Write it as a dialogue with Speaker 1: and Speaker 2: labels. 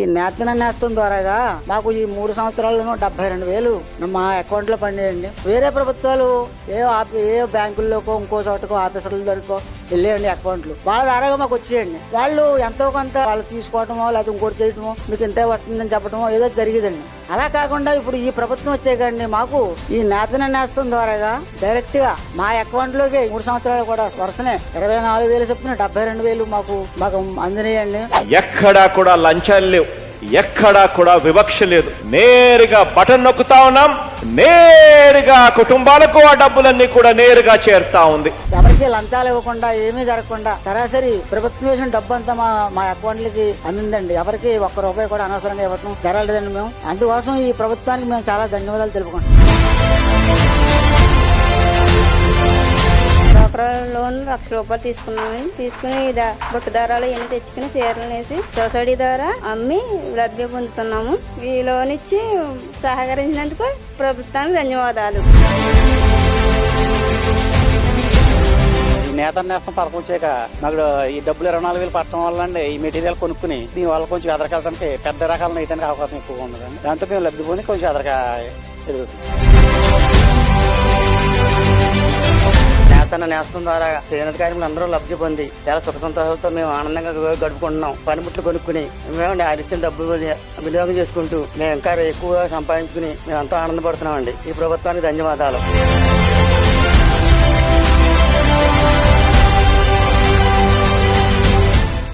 Speaker 1: ఈ నేతన నేస్తం ద్వారాగా మాకు ఈ మూడు సంవత్సరాల్లోనూ డెబ్బై రెండు వేలు మా అకౌంట్లో పడినాయండి వేరే ప్రభుత్వాలు ఏ ఏ బ్యాంకుల్లోకో ఇంకో చోటకో ఆఫీసర్ల దొరికో వెళ్ళేయండి అకౌంట్లు. వాళ్ళ అరగా మాకు వచ్చేయండి. వాళ్ళు ఎంతో కొంత వాళ్ళు తీసుకోవటమో లేకపోతే ఇంకోటి చేయటమో మీకు ఇంతే వస్తుందని చెప్పడమో ఏదో జరిగేదండి. అలా కాకుండా ఇప్పుడు ఈ ప్రభుత్వం వచ్చే కానీ మాకు ఈ నేతన నేస్తం ద్వారాగా డైరెక్ట్గా మా అకౌంట్లోకి మూడు సంవత్సరాలు కూడా వరుసనే ఇరవై నాలుగు వేలు చొప్పున డెబ్బై రెండు వేలు మాకు మాకు అందినాయండి.
Speaker 2: ఎక్కడా కూడా లంచాలు లేవు. ఎక్కడా కూడా వివక్ష లేదు. నేరుగా బటన్ నొక్కుతా ఉన్నాం. నేరుగా కుటుంబాలకు ఆ డబ్బులన్నీ కూడా నేరుగా చేరుతా ఉంది.
Speaker 1: ఎవరికి లంచాలు ఇవ్వకుండా ఏమీ జరగకుండా సరాసరి ప్రభుత్వం వేసిన డబ్బు అంతా మా మా అకౌంట్లకి అందిందండి. ఎవరికి ఒక్క రూపాయి కూడా అనవసరంగా ఇవ్వటం జరగలేదండి మేము. అందుకోసం ఈ ప్రభుత్వానికి మేము చాలా ధన్యవాదాలు తెలుపుకుంటాం
Speaker 3: లోన్ లక్ష రూపాయలు తీసుకున్నామని తీసుకుని ఇదా బుట్ట దారాలు ఇవన్నీ తెచ్చుకుని చీరలు వేసి సొసైటీ ద్వారా అమ్మి లబ్ధి పొందుతున్నాము. ఈ లోన్ ఇచ్చి సహకరించినందుకు ప్రభుత్వానికి ధన్యవాదాలు.
Speaker 4: నేత నేస్తం పథకం చేయక మాకు ఈ డబ్బులు ఇరవై నాలుగు వేలు పట్టడం వల్ల అండి ఈ మెటీరియల్ కొనుక్కుని దీని వల్ల కొంచెం ఎదరకెళ్ళడానికి పెద్ద రకాలను వేయడానికి అవకాశం ఎక్కువగా ఉండదండి దాంతో మేము లబ్ధి పొంది కొంచెం ఎదరక ఎదుగుతుంది నేతన్న నేస్తం ద్వారా చేనేత కార్మికులు అందరూ లబ్ధి పొంది చాలా సుఖ సంతోషాలతో మేము ఆనందంగా గడుపుకుంటున్నాం. పనిముట్లు కొనుక్కుని మేము ఆయన ఇచ్చిన డబ్బులు వినియోగం చేసుకుంటూ మేము ఇంకా ఎక్కువగా సంపాదించుకుని మేము ఎంతో ఆనందపడుతున్నామండి. ఈ ప్రభుత్వానికి ధన్యవాదాలు.